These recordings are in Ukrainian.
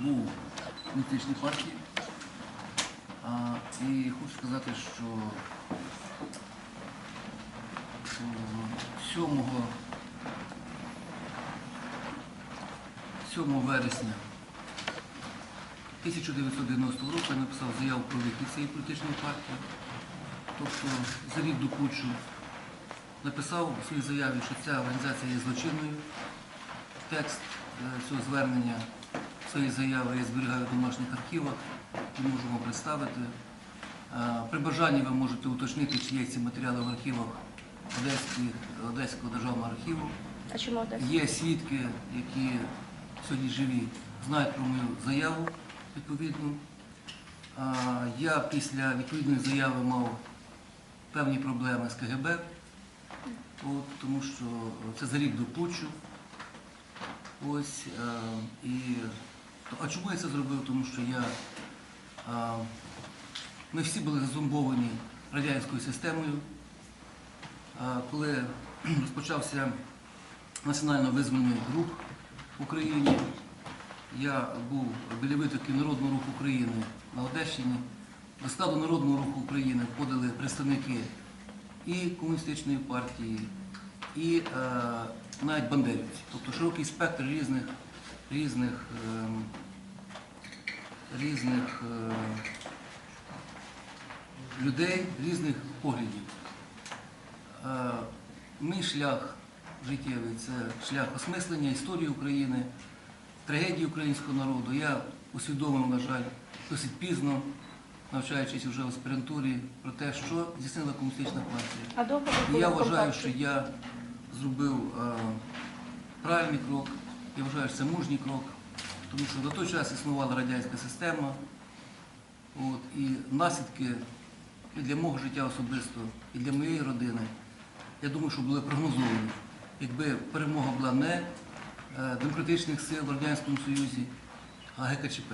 був в політичній партії. А, і хочу сказати, що е, 7, 7 вересня 1990 року я написав заяву про вихід цієї політичної партії. Тобто за рік до путчу написав у своїй заяві, що ця організація є злочинною. Текст е, цього звернення цієї заяви я зберігаю в домашніх архівах і можу вам представити. Е, При бажанні ви можете уточнити, чи є ці матеріали в архівах Одеського державного архіву. А чому Одеса? Є свідки, які сьогодні живі, знають про мою заяву відповідну. Я після відповідної заяви мав певні проблеми з КГБ, от, тому що це за рік до путчу. Ось, е, і, а чому я це зробив? Тому що я, е, ми всі були зазумбовані радянською системою. Е, Коли розпочався національно-визвольний рух в Україні. Я був біля витоки Народного руху України на Одещині. До складу Народного руху України входили представники і комуністичної партії, і е, навіть бандерівці. Тобто широкий спектр різних, різних, ем, різних е, людей, різних поглядів. Е, Мій шлях життєвий це шлях осмислення історії України, трагедії українського народу. Я усвідомив, на жаль, досить пізно, навчаючись вже в аспірантурі, про те, що здійснила комуністична партія. І я вважаю, що я зробив е, правильний крок, я вважаю, що це мужній крок, тому що на той час існувала радянська система, от, і наслідки і для мого життя особисто, і для моєї родини, я думаю, що були прогнозовані, якби перемога була не е, демократичних сил в Радянському Союзі, а ГКЧП.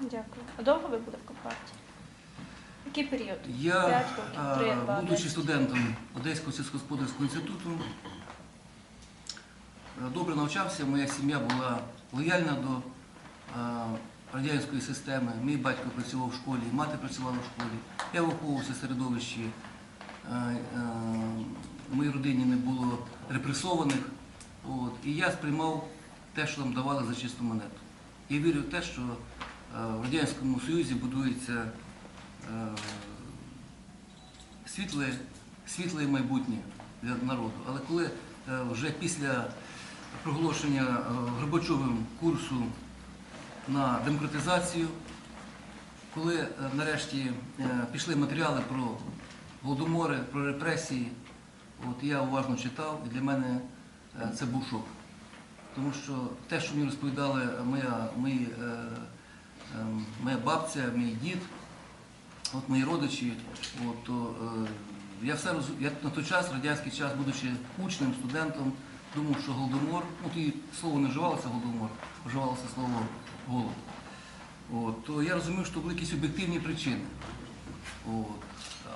Дякую. А довго ви були в компартії? Який період? Я, П'ять років, три, е, два, будучи студентом Одеського сільськогосподарського інституту, добре навчався, моя сім'я була лояльна до е, радянської системи. Мій батько працював в школі, мати працювала в школі. Я виховувався в середовищі. е, е, моїй родині не було репресованих. От, і я сприймав те, що нам давали за чисту монету. Я вірю в те, що е, в Радянському Союзі будується е, світле, світле майбутнє для народу. Але коли е, вже після проголошення е, Горбачовим курсу на демократизацію, коли е, нарешті е, пішли матеріали про голодомори, про репресії, от я уважно читав, і для мене це був шок. Тому що те, що мені розповідали моя, мої, моя бабця, мій дід, от мої родичі, от, то, я все роз... я на той час, радянський час, будучи учнем, студентом, думав, що голодомор, ну тоді слово не вживалося голодомор, вживалося слово голод. От, то я розумів, що були якісь об'єктивні причини. От.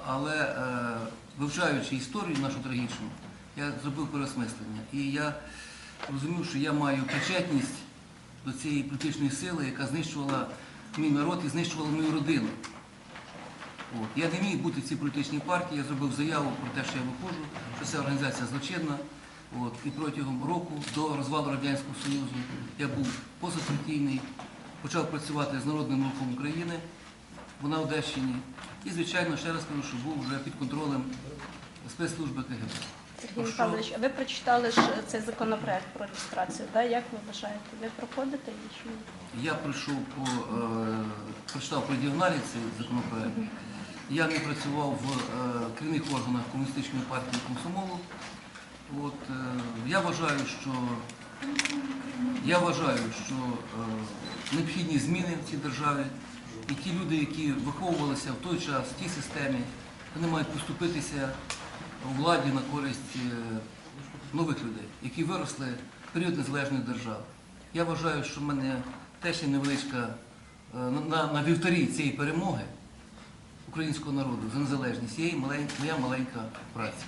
Але е, вивчаючи історію нашу трагічну, я зробив переосмислення. І я розумів, що я маю причетність до цієї політичної сили, яка знищувала мій народ і знищувала мою родину. От. Я не міг бути в цій політичній партії, я зробив заяву про те, що я виходжу, що ця організація злочинна. От. І протягом року до розвалу Радянського Союзу я був позапартійний, почав працювати з Народним рухом України в Одещині. І, звичайно, ще раз кажу, що був вже під контролем спецслужби КГБ. Сергій Про що? Михайлович, а ви прочитали ж цей законопроект про реєстрацію, да? як ви вважаєте? Ви проходите її чи ні? Я прийшов по е, прочитав по діагоналі цей законопроект. Я не працював в е, керівних органах комуністичної партії комсомолу. От, е, я вважаю, що я вважаю, що е, необхідні зміни в цій державі, і ті люди, які виховувалися в той час в тій системі, вони мають поступитися у владі на користь е, нових людей, які виросли в період незалежної держави. Я вважаю, що в мене теж є невеличка на, на, вівтарі цієї перемоги українського народу за незалежність є моя маленька праця.